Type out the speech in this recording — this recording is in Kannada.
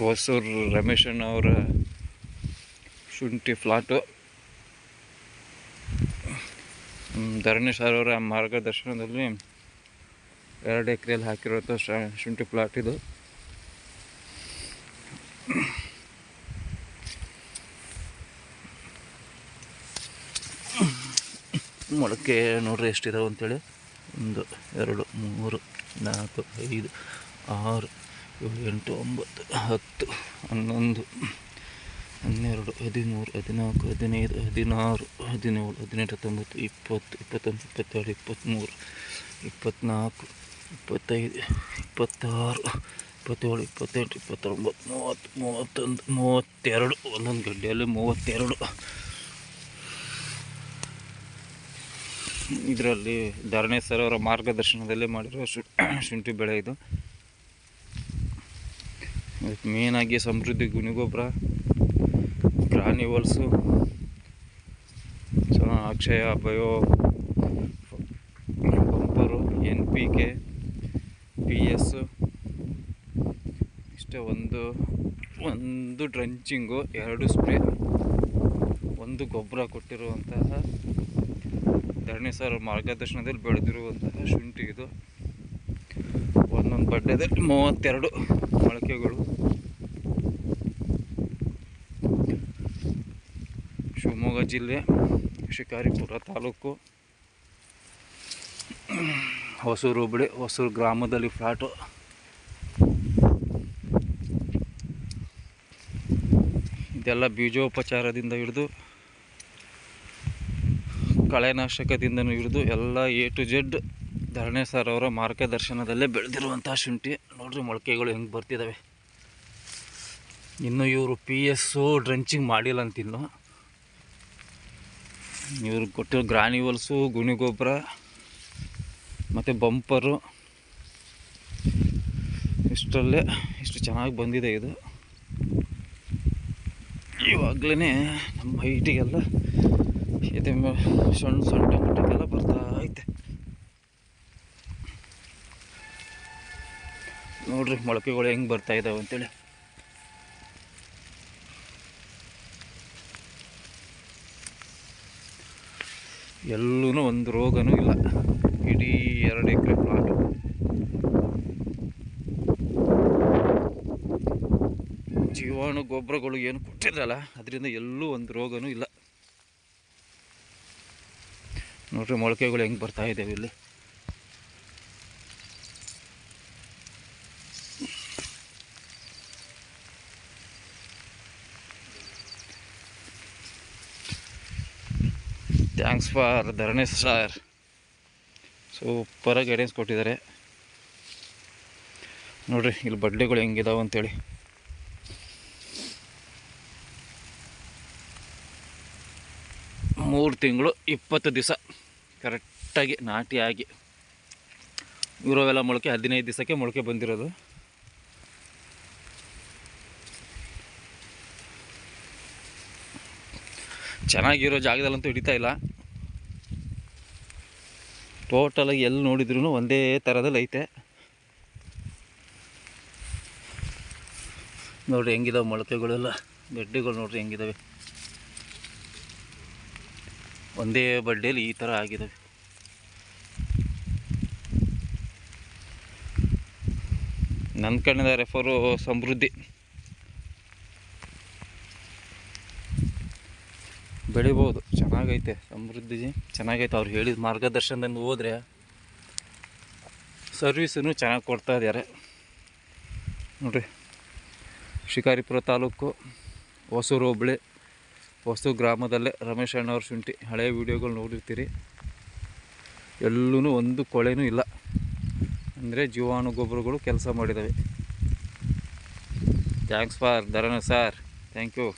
ಹೊಸೂರು ರಮೇಶಣ್ಣ ಅವರ ಶುಂಠಿ ಫ್ಲಾಟು. ಧರಣಿ ಸರ್ ಅವರ ಮಾರ್ಗದರ್ಶನದಲ್ಲಿ ಎರಡು ಎಕರೆಯಲ್ಲಿ ಹಾಕಿರೋದು ಶ- ಶುಂಠಿ ಫ್ಲಾಟ್ ಇದು. ಮೊಳಕೆ ನೋಡ್ರಿ ಎಷ್ಟಿದಾವೆ ಅಂತೇಳಿ. ಒಂದು, ಎರಡು, ಮೂರು, ನಾಲ್ಕು, ಐದು, ಆರು. ಏಳು ಎಂಟು, ಒಂಬತ್ತು, ಹತ್ತು, ಹನ್ನೊಂದು, ಹನ್ನೆರಡು, ಹದಿಮೂರು, ಹದಿನಾಲ್ಕು, ಹದಿನೈದು, ಹದಿನಾರು, ಹದಿನೇಳು, ಹದಿನೆಂಟು, ಹತ್ತೊಂಬತ್ತು, ಇಪ್ಪತ್ತು ಇಪ್ಪತ್ತೊಂದು ಇಪ್ಪತ್ತೆರಡು ಇಪ್ಪತ್ತ್ಮೂರು, ಇಪ್ಪತ್ತ್ನಾಲ್ಕು, ಇಪ್ಪತ್ತೈದು, ಇಪ್ಪತ್ತಾರು, ಇಪ್ಪತ್ತೇಳು, ಇಪ್ಪತ್ತೆಂಟು, ಇಪ್ಪತ್ತೊಂಬತ್ತು, ಮೂವತ್ತು, ಮೂವತ್ತೊಂದು, ಮೂವತ್ತೆರಡು, ಒಂದೊಂದು ಗಡ್ಡೆಯಲ್ಲಿ ಮೂವತ್ತೆರಡು. ಇದರಲ್ಲಿ ಧರಣೇಶ್ವರ ಅವರ ಮಾರ್ಗದರ್ಶನದಲ್ಲಿ ಮಾಡಿರೋ ಶುಂಠಿ ಬೆಳೆ ಇದು. ಇದಕ್ಕೆ ಮೇನಾಗಿ ಸಮೃದ್ಧಿ ಗುಣಿಗೊಬ್ಬರ granules so Akshaya, bio ಪಂಪರು N P K, P S ಇಷ್ಟೇ ಒಂದು ಒಂದು ಡ್ರಂಚಿಂಗು, ಎರಡು ಸ್ಪ್ರೇ, ಒಂದು ಗೊಬ್ಬರ ಕೊಟ್ಟಿರುವಂತಹ ಧರಣಿ ಸರ್ ಮಾರ್ಗದರ್ಶನದಲ್ಲಿ ಬೆಳೆದಿರುವಂತಹ ಶುಂಠಿ ಇದು. ಒಂದೊಂದು ಬಡ್ಡೆದಲ್ಲಿ ಮೂವತ್ತೆರಡು ಮೊಳಕೆಗಳು. ಶಿವಮೊಗ್ಗ ಜಿಲ್ಲೆ, ಶಿಕಾರಿಪುರ ತಾಲೂಕು. ಹೊಸೂರು ಹುಬ್ಳಿ, ಹೊಸೂರು ಗ್ರಾಮದಲ್ಲಿ ಫ್ಲಾಟು ಇದೆಲ್ಲ ಬೀಜೋಪಚಾರದಿಂದ ಹಿಡಿದು, ಕಳೆನಾಶಕದಿಂದನೂ ಹಿಡಿದು, ಎಲ್ಲ A to Z Dharani sir ಅವರ ಮಾರ್ಗದರ್ಶನದಲ್ಲೇ ಬೆಳೆದಿರುವಂಥ ಶುಂಠಿ. ನೋಡ್ರಿ ಮೊಳಕೆಗಳು ಹೆಂಗೆ ಬರ್ತಿದ್ದಾವೆ ಇನ್ನು ಇವರು ಪಿ ಎಸ್ಸು ಡ್ರಂಚಿಂಗ್ ಮಾಡಿಲ್ಲ ಅಂತಿನ್ನು. ಇವ್ರಿಗೆ ಕೊಟ್ಟಿರೋ ಗುಣಿ ಗೊಬ್ಬರ ಮತ್ತು ಬಂಪರು. ಇಷ್ಟರಲ್ಲೇ ಇಷ್ಟು ಚೆನ್ನಾಗಿ ಬಂದಿದೆ ಇದು. ಇವಾಗಲೇ ನಮ್ಮ ಹೈಟಿಗೆಲ್ಲ ಇದೆ ಸಣ್ಣ ಸಣ್ಣ ಟೊಮೆಟೊಗೆಲ್ಲ ಬರ್ತಾ ಐತೆ ನೋಡ್ರಿ ಮೊಳಕೆಗಳು ಹೆಂಗೆ ಬರ್ತಾ ಇದ್ದಾವೆ ಅಂತೇಳಿ. ಎಲ್ಲೂ ಒಂದು ರೋಗನೂ ಇಲ್ಲ. ಇಡೀ ಎರಡು ಎಕರೆ ಪ್ಲಾಟ್ ಜೀವಾಣು ಗೊಬ್ಬರಗಳು ಏನು ಕೊಟ್ಟಿರಲ್ಲ ಅದರಿಂದ ಎಲ್ಲೂ ಒಂದು ರೋಗನೂ ಇಲ್ಲ. ನೋಡ್ರಿ ಮೊಳಕೆಗಳು ಹೆಂಗೆ ಬರ್ತಾ ಇದ್ದಾವೆ ಇಲ್ಲಿ. ಥ್ಯಾಂಕ್ಸ್ ಫಾರ್ ಧರಣೇಶ್ ಸರ್ ಸೂಪರಾಗಿ ಗೈಡೆನ್ಸ್ ಕೊಟ್ಟಿದ್ದಾರೆ. ನೋಡ್ರಿ, ಇಲ್ಲಿ ಬಡ್ಡೆಗಳು ಹೆಂಗಿದಾವೆ ಅಂತೇಳಿ. ಮೂರು ತಿಂಗಳು ಇಪ್ಪತ್ತು ದಿವಸ ಕರೆಕ್ಟಾಗಿ ನಾಟಿಯಾಗಿ ಇರೋವೆಲ್ಲ ಮೊಳಕೆ ಹದಿನೈದು ದಿವಸಕ್ಕೆ ಮೊಳಕೆ ಬಂದಿರೋದು. ಚೆನ್ನಾಗಿರೋ ಜಾಗದಲ್ಲಂತೂ ಹಿಡಿತಾ ಇಲ್ಲ. ಟೋಟಲಾಗಿ ಎಲ್ಲಿ ನೋಡಿದ್ರೂ ಒಂದೇ ಥರದಲ್ಲಿ ಐತೆ. ನೋಡ್ರಿ ಹೆಂಗಿದಾವೆ ಮೊಳಕೆಗಳೆಲ್ಲ. ಗಡ್ಡೆಗಳು ನೋಡಿರಿ ಹೆಂಗಿದಾವೆ. ಒಂದೇ ಬಡ್ಡೆಯಲ್ಲಿ ಈ ಥರ ಆಗಿದ್ದಾವೆ ನನ್ನ ಕಣ್ಣಿಂದ ರೆಫರು ಸಮೃದ್ಧಿ. ಬೆಳಿಬೋದು. ಚೆನ್ನಾಗೈತೆ, ಸಮೃದ್ಧಿ. ಚೆನ್ನಾಗೈತೆ. ಅವ್ರು ಹೇಳಿದ ಮಾರ್ಗದರ್ಶನದಿಂದ ಹೋದರೆ ಸರ್ವಿಸನ್ನು ಚೆನ್ನಾಗಿ ಕೊಡ್ತಾ ಇದ್ದಾರೆ. ನೋಡಿರಿ, ಶಿಕಾರಿಪುರ ತಾಲೂಕು, ಹೊಸೂರು ಹೋಬಳಿ ಹೊಸು ಗ್ರಾಮದಲ್ಲೇ ರಮೇಶ್ ಅಣ್ಣವ್ರ ಶುಂಠಿ. ಹಳೆಯ ವೀಡಿಯೋಗಳು ನೋಡಿರ್ತೀರಿ. ಎಲ್ಲೂ ಒಂದು ಕೊಳೆನೂ ಇಲ್ಲ. ಅಂದರೆ ಜೀವಾಣು ಗೊಬ್ಬರಗಳು ಕೆಲಸ ಮಾಡಿದ್ದಾವೆ thanks for Dharan sir thank you